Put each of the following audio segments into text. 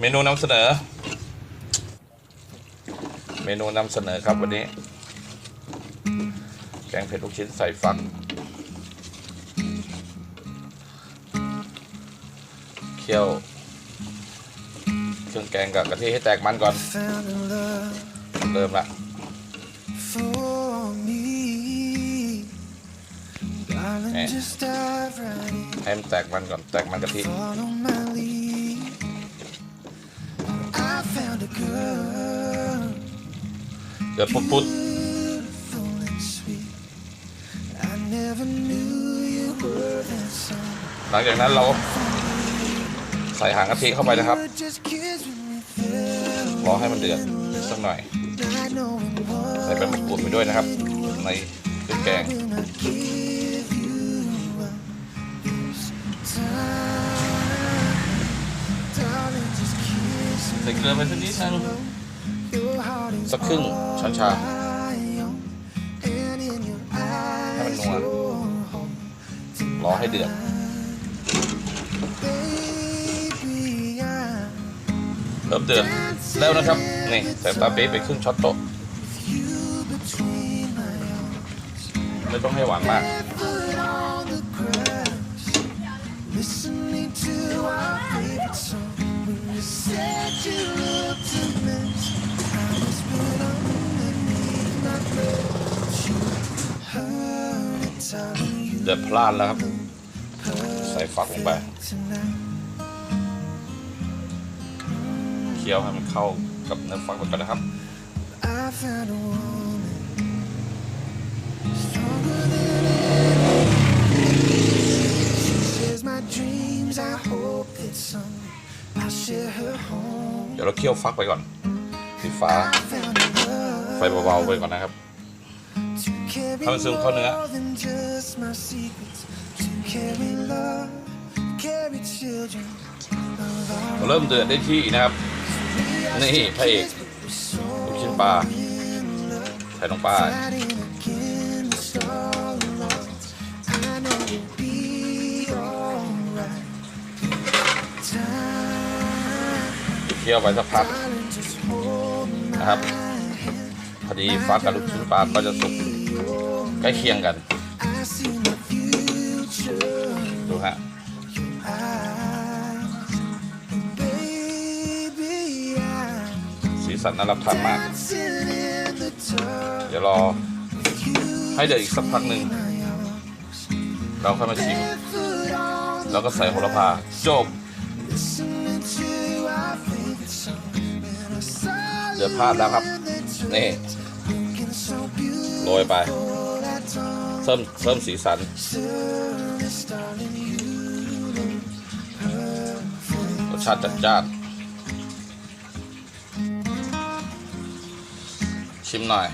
เมนูนำเสนอ เมนูนำเสนอครับวันนี้ แกงเผ็ดลูกชิ้นใส่ฟักเคี่ยวเครื่องแกงกับกะทิให้แตกมันก่อน found a love เริ่มละ for me. Darling, Eh. just dive right in. ให้มันแตกมันก่อน แตกมันกะทิ knew you were that song. ๆหลังจากนั้นเราใส่หางกะทิเข้าไปนะครับ รอให้มันเดือดสักหน่อย ใส่ใบมะกรูดไปด้วยนะครับ ในเครื่องแกง ส่เกลือไปสักนิดนึงสักครึ่งช้อนชาให้มันนัวรอให้เดือดเริ่มเดือดแล้วนะครับนี่ใส่ตาเป๊ะไปครึ่งช็อตโต๊ะไม่ต้องให้หวานมาก เดือดพลาดแล้วครับ ใส่ฝักลงไป เคี่ยวให้มันเข้ากับเนื้อฝักไปก่อนนะครับเดี๋ยวเราเคี่ยวฟักไปก่อนสีฟ้า ไฟเบาๆไปก่อนนะครับ ถ้ามันซึมเข้าเนื้อ more than just my secrets. To carry love, carry children of our เริ่มเดือดได้ที่นะครับ นี่พระเอกลูกชิ้นปลาใส่ลงไป Fighting against all odds. I know we'll be alright. Time, เคี่ยวไปสักพัก darling, just hold my นะครับ hand. พอดีฟักกับลูกชิ้นปลาก็จะสุกใกล้เคียงกัน ดูฮะ eyes. Baby, I'm สีสันน่ารับทานมาก dancing in the dark. เดี๋ยวรอ ให้เดือดอีกสักพักหนึ่ง เราค่อยมาชิม Barefoot on แล้วก็ใส่โหระพา จบ Listening to our favorite song and I saw เดือดพลาดแล้วครับ นี่ looking so โรยไป beautiful that dawn. เพิ่มเพิ่มสีสัน รสชาติจัดจ้าน ชิมหน่อย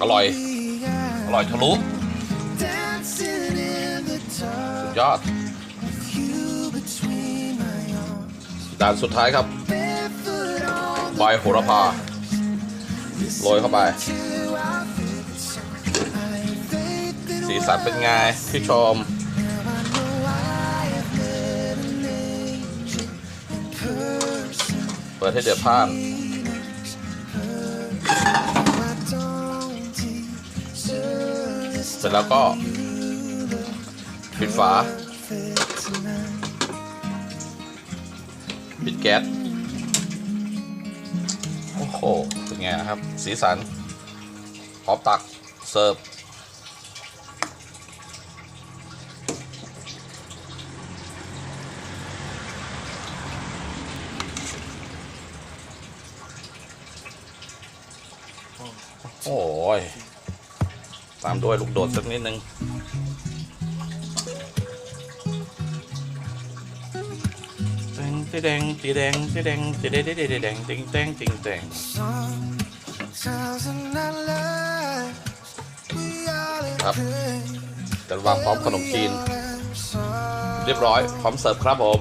อร่อย อร่อยทะลุสุดยอดด่านสุดท้ายครับ ใบโหระพาโรยเข้าไป สีสันเป็นไงที่ชม เปิดให้เดือดพ่านเสร็จแล้วก็ปิดฝาปิดแก๊ส โอ้เป็นไงครับ สีสันพร้อมตักเสิร์ฟโอ้ย ตามด้วยลูกโดดสักนิดนึง เต็งตีแดงตีแดงตีแดงตีแดงตีแดงตีแดงติงแตงติงแตงครับจะวางพร้อมขนมจีน เรียบร้อยพร้อมเสิร์ฟครับผม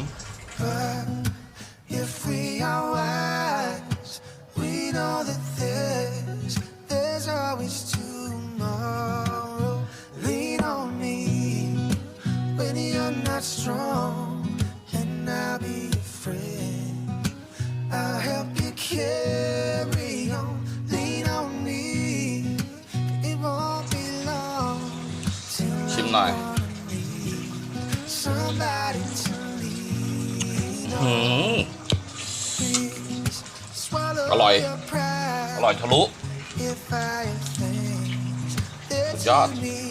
somebody to lean หืม swallow อร่อย your pride อร่อยทะลุ if I have things that สุดยอด you need